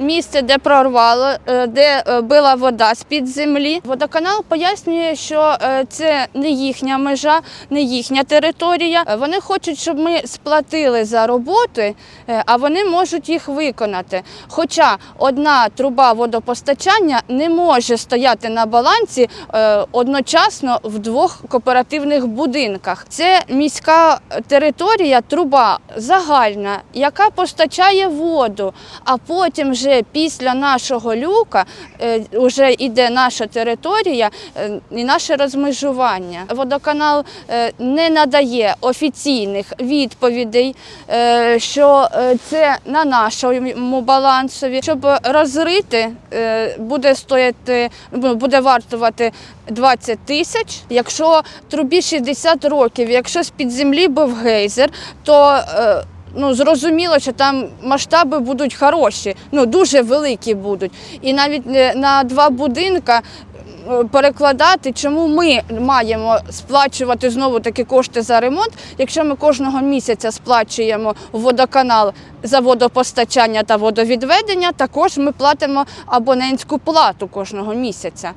місце, де прорвало, е, де е, била вода з-під землі. Водоканал пояснює, що е, це не їхня межа, не їхня територія. Вони хочуть, щоб ми сплатили за роботи, а вони можуть їх виконати. Хоча одна труба водопостачання не може стояти на балансі одночасно в двох кооперативних будинках. Це міська територія, труба загальна, яка постачає воду. А потім, вже після нашого люка, е, вже йде наша територія е, і наше розмежування. Водоканал е, не надає офіційних відповідей, е, що е, це на нашому балансові. Щоб розрити, е, буде стояти, ну, буде вартувати 20 тисяч. Якщо трубі 60 років, якщо з-під землі був гейзер, то е, Ну, зрозуміло, що там масштаби будуть хороші, ну дуже великі будуть. І навіть е, на два будинка е, перекладати, чому ми маємо сплачувати знову такі кошти за ремонт, якщо ми кожного місяця сплачуємо водоканал за водопостачання та водовідведення, також ми платимо абонентську плату кожного місяця.